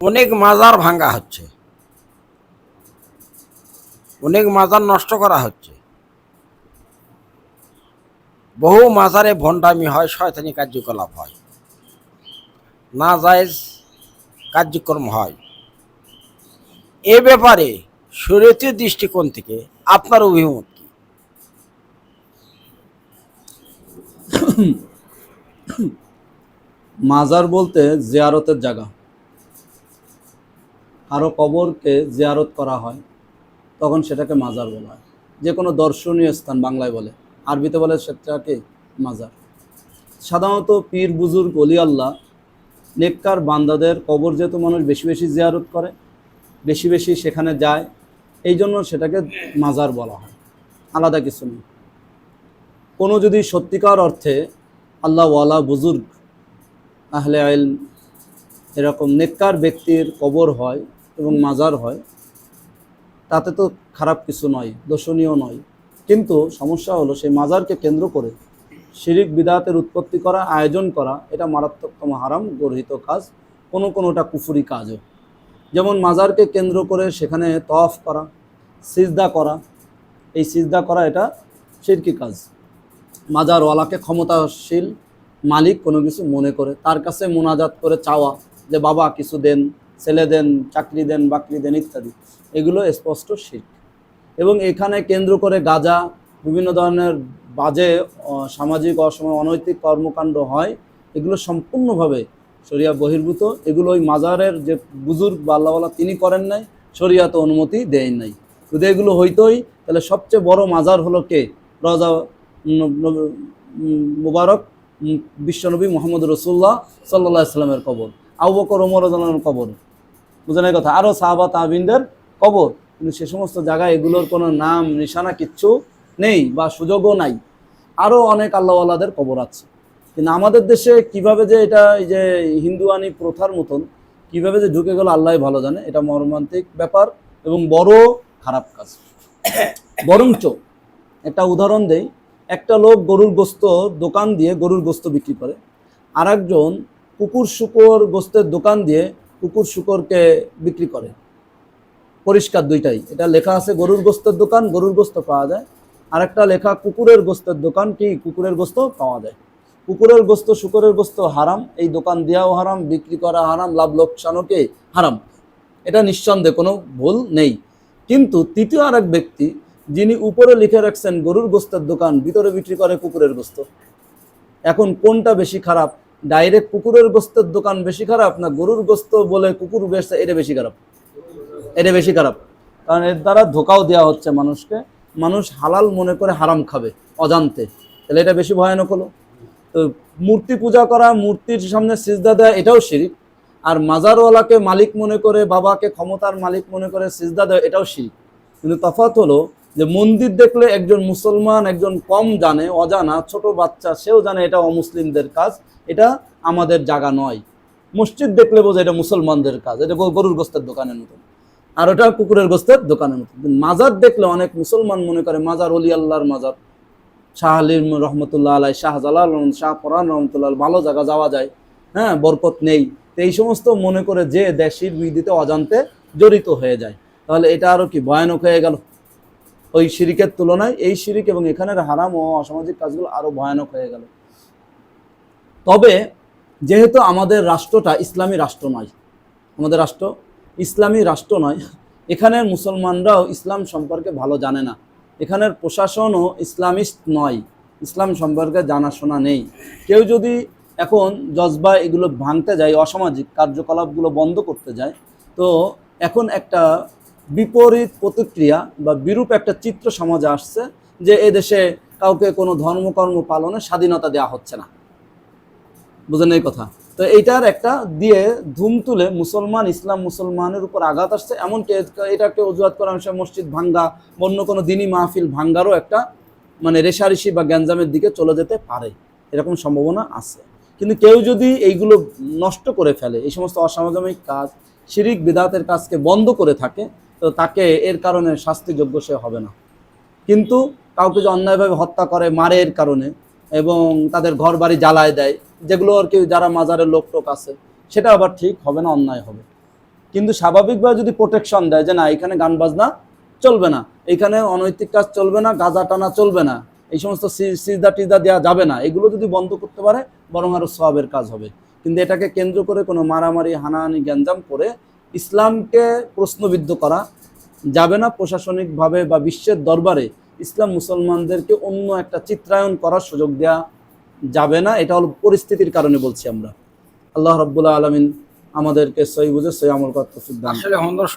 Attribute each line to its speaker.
Speaker 1: অনেক মাজার ভাঙ্গা হচ্ছে। অনেক মাজার নষ্ট করা হচ্ছে। বহু মাজারে ভণ্ডামি হয়, শয়তানি কার্যকলাপ হয়। না জায়েজ কার্যক্রম হয়। এ ব্যাপারে শরীয়তের দৃষ্টিকোণ থেকে আপনার অভিমত কি?
Speaker 2: মাজার বলতে জিয়ারতের জায়গা। কারও কবরকে জিয়ারত করা হয়, তখন সেটাকে মাজার বলা হয়। যে কোনো দর্শনীয় স্থান বাংলায় বলে। আরবিতে বলে সেটাকে মাজার। সাধারণত পীর বুজুর্গ, অলি আল্লাহ, নেককার বান্দাদের কবর যেহেতু মানুষ বেশি বেশি জিয়ারত করে, বেশি বেশি সেখানে যায় এই জন্য সেটাকে মাজার বলা হয়। আলাদা কিছু নেই। কোনো যদি সত্যিকার অর্থে আল্লাহওয়ালা বুজুর্গ, আহলে আইল, এরকম নেককার ব্যক্তির কবর হয় এবং মাজার হয়, তাতে তো খারাপ কিছু নয়, দর্শনীয় নয়। কিন্তু সমস্যা হলো সেই মাজারকে কেন্দ্র করে শিরিক বিদাতের উৎপত্তি করা, আয়োজন করা, এটা মারাত্মকতম হারাম, গর্হিত কাজ, কোনো কোনোটা কুফুরি কাজও। যেমন মাজারকে কেন্দ্র করে সেখানে তফ করা, সিজদা করা, এই সিজদা করা এটা শিরকি কাজ। মাজারওয়ালাকে ক্ষমতাশীল মালিক কোনো কিছু মনে করে, তার কাছে মোনাজাত করে চাওয়া যে, বাবা, কিছু দেন। ছেলে দেন, চাকরি দেন, বাকরি দেন ইত্যাদি। এগুলো স্পষ্ট শিখ। এবং এখানে কেন্দ্র করে গাজা, বিভিন্ন ধরনের বাজে সামাজিক, অসম, অনৈতিক কর্মকাণ্ড হয়, এগুলো সম্পূর্ণভাবে শরিয়া বহির্ভূত। এগুলো ওই মাজারের যে বুজুর্গ বা আল্লাহওয়ালা তিনি করেন নাই, শরিয়াত অনুমতি দেয় নাই। যদি এগুলো হইতোই, তাহলে সবচেয়ে বড় মাজার হলো কে? রজা মুবারক বিশ্বনবী মোহাম্মদ রসুল্লাহ সাল্লাহ ইসলামের কবর। আবু বকর ওমর আনহুর কবর। বুঝলেন কথা? আরও সাহাবা তাবিনদের কবর। কিন্তু সে সমস্ত জায়গায় এগুলোর কোনো নাম, নিশানা কিচ্ছু নেই বা সুযোগও নাই। আরও অনেক আল্লাহওয়ালাদের কবর আছে। কিন্তু আমাদের দেশে কীভাবে যে এটা, এই যে হিন্দুয়ানি প্রথার মতন, কীভাবে যে ঢুকে গেল আল্লাহ ভালো জানে। এটা মর্মান্তিক ব্যাপার এবং বড় খারাপ কাজ। বরঞ্চ একটা উদাহরণ দেই। একটা লোক গরুর গোস্ত দোকান দিয়ে গরুর গোস্ত বিক্রি করে। আর একজন কুকুর শুকর গোস্তের দোকান দিয়ে কুকুর শুকরকে বিক্রি করে। পরিষ্কার দুইটাই। এটা লেখা আছে গরুর গোস্তের দোকান, গরুর গোস্ত পাওয়া যায়। আর একটা লেখা কুকুরের গোস্তের দোকান, কি কুকুরের গোস্ত পাওয়া যায়। কুকুরের গোস্ত, শুকরের গোস্ত হারাম, এই দোকান দেওয়াও হারাম, বিক্রি করা হারাম, লাভ লোকসানও কে হারাম। এটা নিঃসন্দেহে কোনো ভুল নেই। কিন্তু তৃতীয় আর এক ব্যক্তি, যিনি উপরে লিখে রাখছেন গরুর গোস্তের দোকান, ভিতরে বিক্রি করে কুকুরের গোস্ত। এখন কোনটা বেশি খারাপ? ডাইরেক্ট কুকুরের গোস্তের দোকান বেশি খারাপ না গরুর গোস্ত বলে কুকুর বেচছে এটা বেশি খারাপ? এটা বেশি খারাপ। কারণ এর দ্বারা ধোকাও দেওয়া হচ্ছে মানুষকে। মানুষ হালাল মনে করে হারাম খাবে, অজান্তে। তাহলে এটা বেশি ভয়ানক হলো। তো মূর্তি পূজা করা, মূর্তির সামনে সিজদা দেওয়া এটাও শিরিক। আর মাজারওয়ালাকে মালিক মনে করে, বাবাকে ক্ষমতার মালিক মনে করে সিজদা দেওয়া এটাও শিরিক। কিন্তু তফাৎ হলো যে মন্দির দেখলে একজন মুসলমান, একজন কম জানে, অজানা, ছোট বাচ্চা, সেও জানে এটা অমুসলিমদের কাজ। এটা আমাদের জায়গা নয়। মসজিদ দেখলে বোঝে এটা মুসলমানদের কাজ। এটা গরুর গোস্তের দোকানের মতন। আর ওটা কুকুরের গোস্তের দোকানের মতন। মাজার দেখলে অনেক মুসলমান মনে করে, মাজার অলি আল্লাহর মাজার। শাহ আলিম রহমতুল্লাহ আলাই শাহজালাল শাহ পরান রহমতুল্লাহ ভালো জায়গা যাওয়া যায়। হ্যাঁ বরকত নেই। তো এই সমস্ত মনে করে যে দেশির বিদিতে অজান্তে জড়িত হয়ে যায়। তাহলে এটা আরও কি ভয়ানক হয়ে গেল? ওই শিরিকের তুলনায় এই শিরিক এবং এখানের হারাম ও অসামাজিক কাজগুলো আরও ভয়ানক হয়ে গেল। তবে যেহেতু আমাদের রাষ্ট্রটা ইসলামী রাষ্ট্র নয়, আমাদের রাষ্ট্র ইসলামী রাষ্ট্র নয়, এখানের মুসলমানরাও ইসলাম সম্পর্কে ভালো জানে না। এখানের প্রশাসনও ইসলামিস্ট নয়, ইসলাম সম্পর্কে জানাশোনা নেই। কেউ যদি এখন জজবা এগুলো ভাঙতে যায়, অসামাজিক কার্যকলাপগুলো বন্ধ করতে যায়, তো এখন একটা বিপরীত প্রতিক্রিয়া বা বিরূপ একটা চিত্র সমাজে আসছে যে এদেশে কাউকে কোনো ধর্মকর্ম পালনে স্বাধীনতা দেওয়া হচ্ছে না। বুঝেন এই কথা? তো এইটার একটা দিয়ে ধুম তুলে মুসলমান, ইসলাম মুসলমানের উপর আঘাত আসছে। এমনকি এটাকে অজুহাত করা হচ্ছে মসজিদ ভাঙ্গা অন্য কোনো দিনই মাহফিল ভাঙ্গারও একটা মানে রেশারেশি বা গ্যাঞ্জামের দিকে চলে যেতে পারে। এরকম সম্ভাবনা আছে। কিন্তু কেউ যদি এইগুলো নষ্ট করে ফেলে, এই সমস্ত অসামাজিক কাজ, শিরিক বিদাতের কাজকে বন্ধ করে থাকে তো তাকে এর কারণে শাস্তিযোগ্য সে হবে না। কিন্তু কাউকে যে অন্যায়ভাবে হত্যা করে মারে এর কারণে এবং তাদের ঘর বাড়ি জ্বালায় দেয়, যেগুলো আর কি যারা মাজারের লোক টোক আছে, সেটা আবার ঠিক হবে না, অন্যায় হবে। কিন্তু স্বাভাবিকভাবে যদি প্রোটেকশন দেয় যে না, এখানে গান বাজনা চলবে না, এখানে অনৈতিক কাজ চলবে না, গাঁজা টানা চলবে না, এই সমস্ত সিজদা টিজদা দেওয়া যাবে না, এগুলো যদি বন্ধ করতে পারে, বরং আরও সবের কাজ হবে। কিন্তু এটাকে কেন্দ্র করে কোনো মারামারি, হানাহানি, গ্যাঞ্জাম করে ইসলামকে প্রশ্নবিদ্ধ করা যাবে না প্রশাসনিকভাবে বা বিশ্বের দরবারে ইসলাম মুসলমানদেরকে অন্য একটা চিত্রায়ন করার সুযোগ দেওয়া যাবে না। এটা হল পরিস্থিতির কারণে বলছি আমরা। আল্লাহ রব্বুল্লাহ আলমিন আমাদেরকে সই বুঝে সই আমল করতে
Speaker 1: বন্ধু